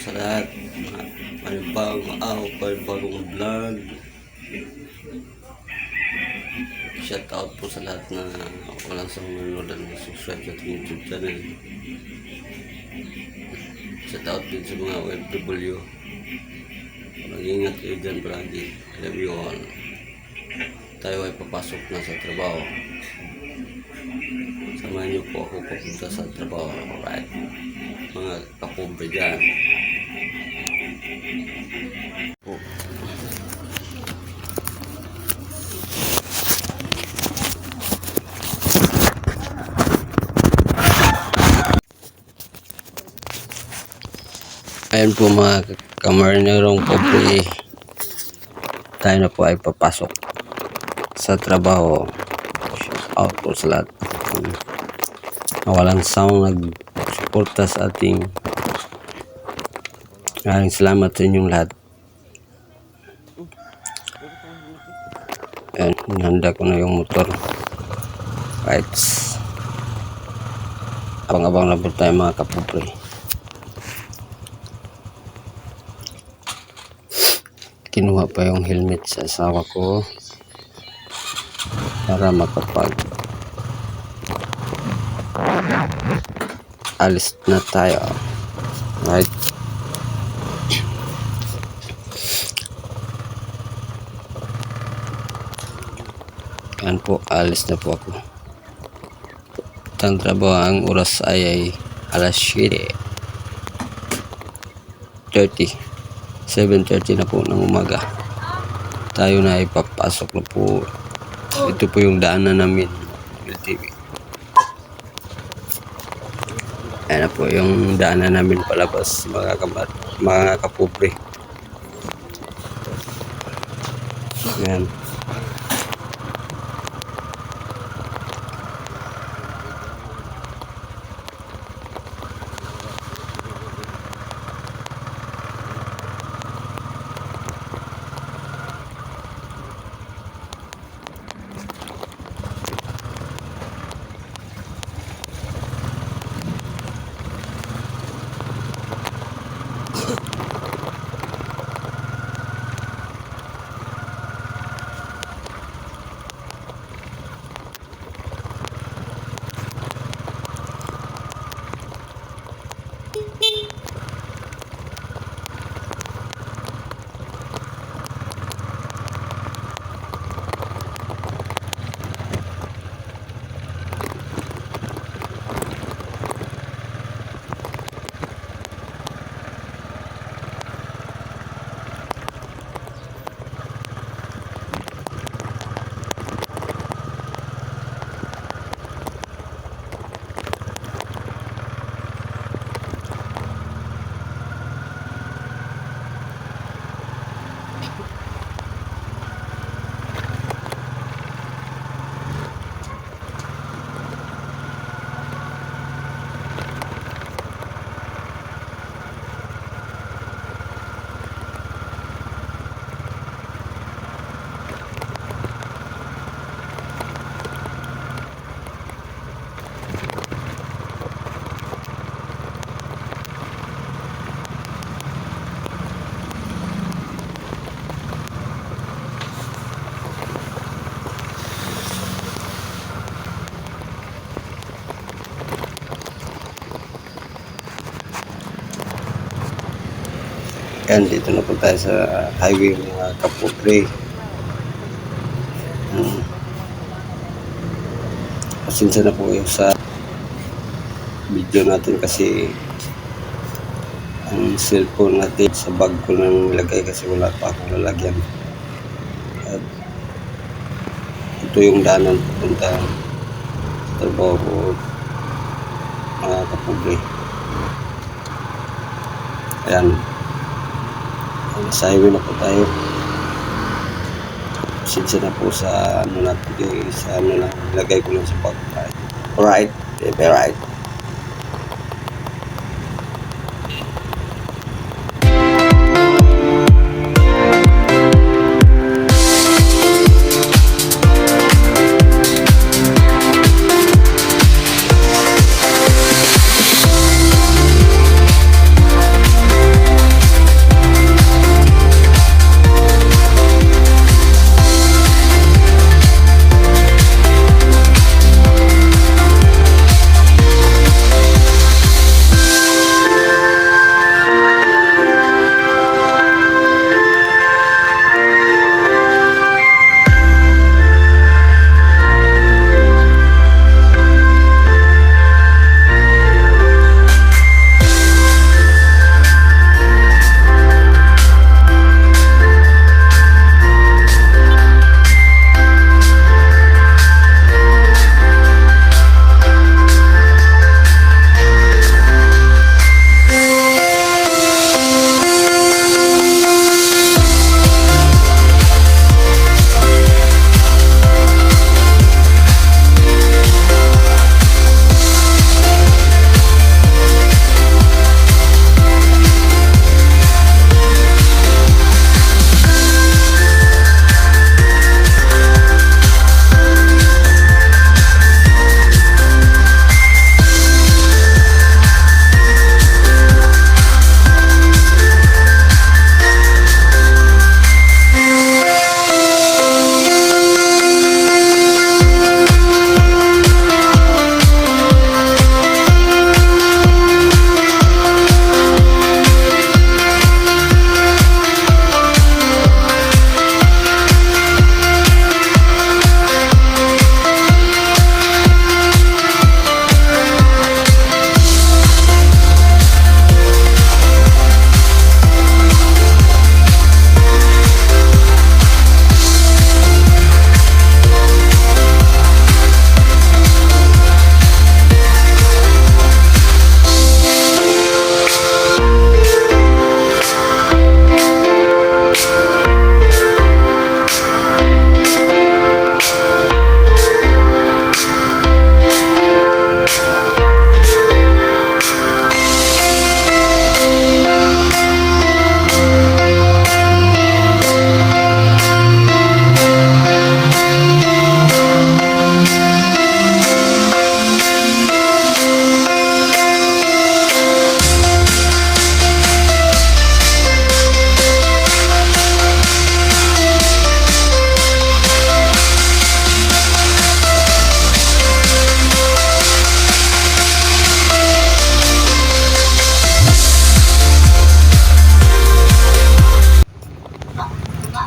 sa lahat. Panibang maaw, panibagong vlog. Shout out po sa lahat na walang sa mga na subscribe sa ating YouTube channel. Shout out din sa mga OFW. Mag-ingat kayo dyan palagi. I love you all. Tayo ay papasok na sa trabaho. Samahan niyo po ako papunta sa trabaho. Alright? Mga kapobre dyan. Po. Ayan po mga kamarnerong pobre. Tayo na po ay papasok sa trabaho. Out po sa lahat. Um, na walang sound nag-suporta sa ating maraming salamat sa inyong lahat. Ayan, hinanda ko na yung motor. Right. Abang-abang na po tayo mga kapobre. kinuha pa yung helmet sa asawa ko para makapag alis na tayo right yan po alis na po ako. Ang ang oras ay, ay alas 7 30 7.30 na po ng umaga. Tayo na ipapasok na po. Ito po yung daanan namin LTV ayan na po yung daanan namin palabas mga, kamat, mga kapobre. Ayan Yan, dito na po tayo sa highway mga kapobre. Hmm. Pasensya na po yung sa video natin kasi ang cellphone natin sa bag ko nang nilagay kasi wala pa akong lalagyan. At ito yung daanan punta sa trabaho ko mga kapobre. Ayan. Nasa highway na po tayo. Pasensya na po sa ano natin eh, sa ano lang, ilagay ko lang sa bag. Alright, eh,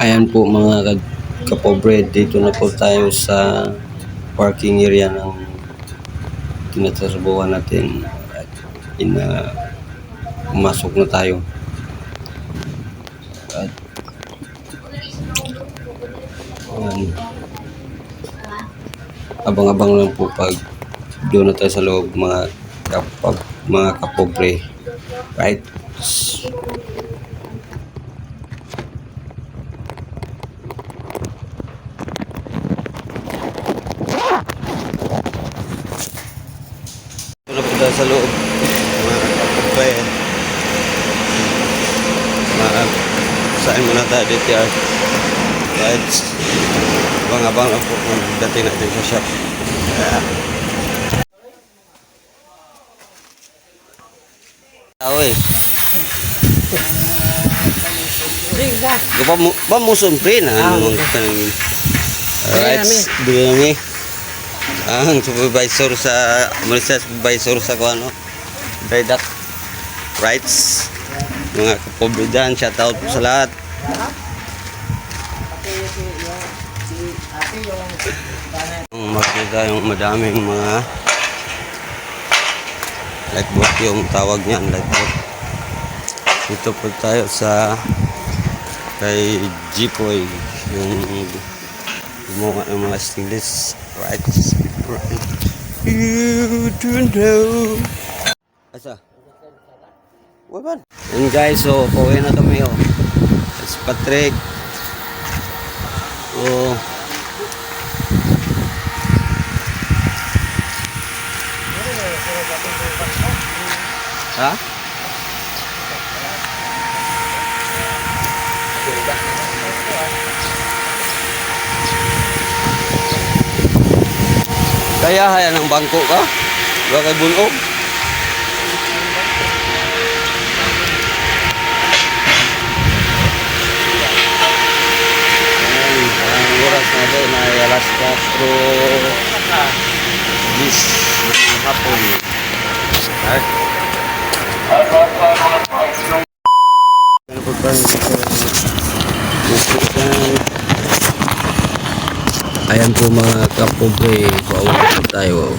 Ayan po mga ka- kapobre, dito na po tayo sa parking area ng tinatrabuhan natin. At ina, pumasok na tayo. At abang-abang lang po pag doon na tayo sa loob mga kapag mga kapobre. Right? Tayo sa loob. Mga kapagpay. Mga saan muna tayo DTR. Right. Abang-abang lang po kung dating natin sa shop. Ayan. Tao eh. Mo, ba mo mong tanong Alright. Ang supervisor sa, Marisa supervisor sa kung ano, dock rights. Mga kapobre dyan, shout out po sa lahat. Ang makikita yung madaming mga lightboat yung tawag niyan, lightboat. Dito po tayo sa kay Jipoy yung gumawa ng mga stainless rights. Right. You don't know. Asa? Waban. And guys, so pauwi na kami oh. It's Patrick. Oh. Ha? Kaya haya ng bangko ka? Ba kay? Ayan, ang oras natin ay alas 4 bis ng hapon. Ay. Ano Ayan po mga kapobre, pauwi tayo.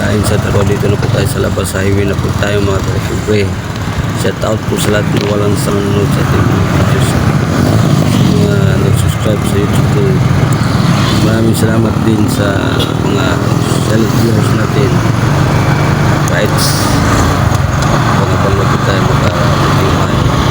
Galing sa trabaho dito na po tayo sa labas sa highway na po tayo mga kapobre. Shout out po sa lahat na walang sanunod sa ating mga videos. Sa mga nag-subscribe sa YouTube ko. Maraming salamat din sa mga social viewers natin. Right? Pagkapag po tayo makarating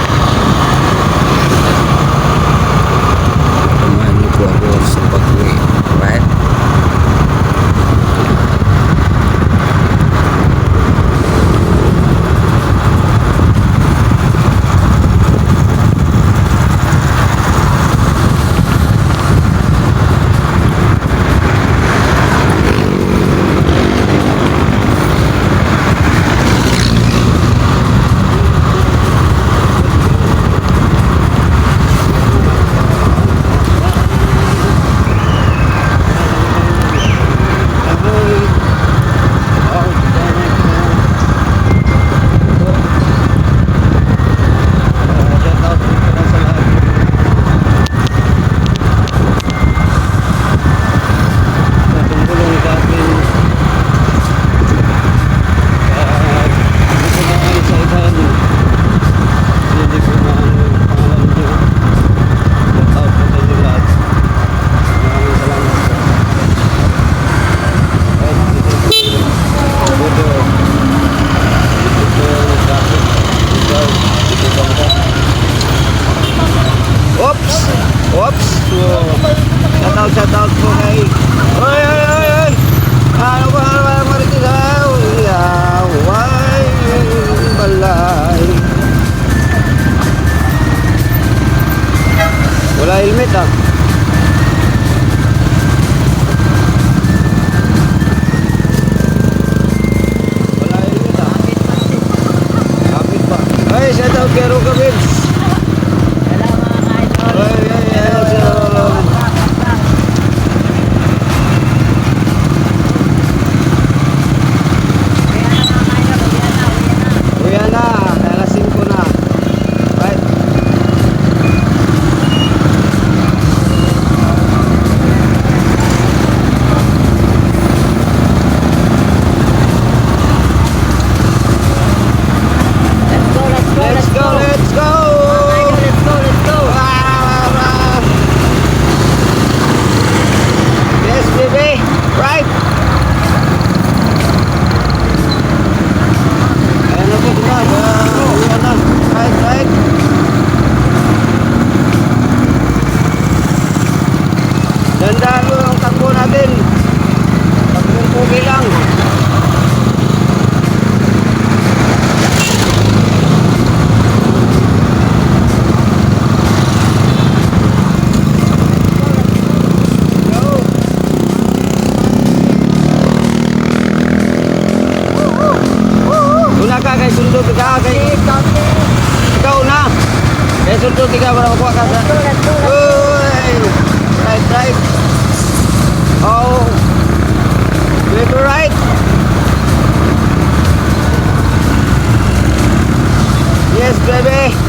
Pugi lang. Yes, baby.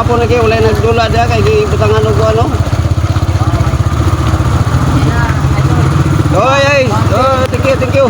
Gapon lagi wala nagdula dia kay di butangan og ano. Oy ay, oh, thank you, thank you.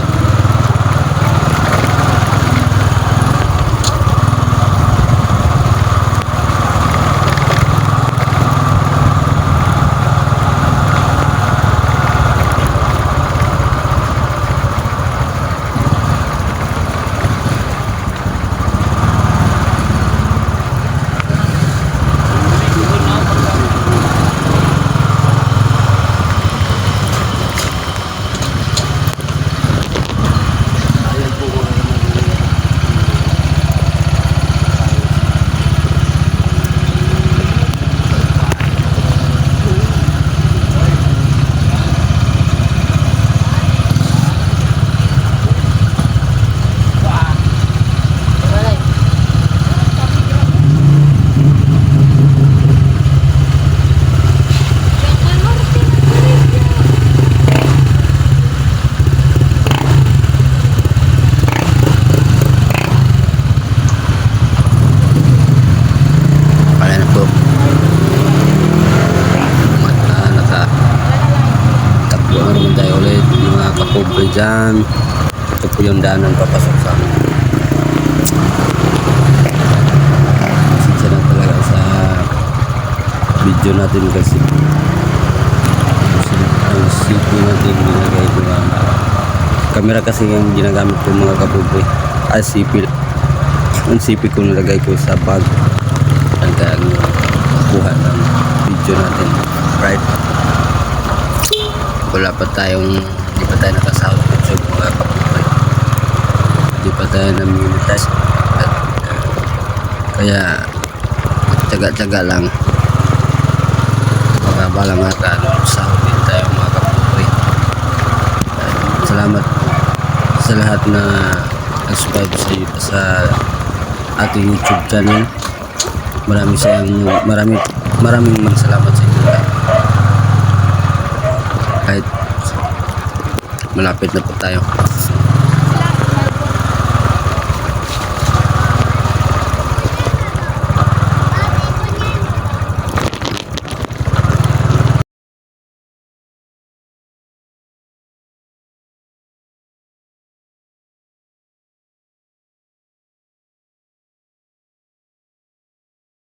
Wala na po. Mata, naka takbo na naman tayo ulit mga kapobre dyan. Ito po yung daanan papasok sa amin. Pasensya na talaga sa video natin kasi ang sipo natin ginagay ko lang. Camera kasi yung ginagamit ko mga kapobre. Ah, sipi. Ang sipi ko nilagay ko sa bag hanggang kuha ng video natin right wala pa tayong hindi pa tayo nakasahod sa YouTube mga kapupoy hindi pa tayo na-monetize At, uh, kaya tsaga-tsaga lang. Baka balang nga ano, sahod din tayo mga kapupoy At salamat sa lahat na nag-subscribe sa, sa ating YouTube channel. Maraming sayang, maraming, maraming salamat sa inyo lahat. Kahit malapit na po tayo.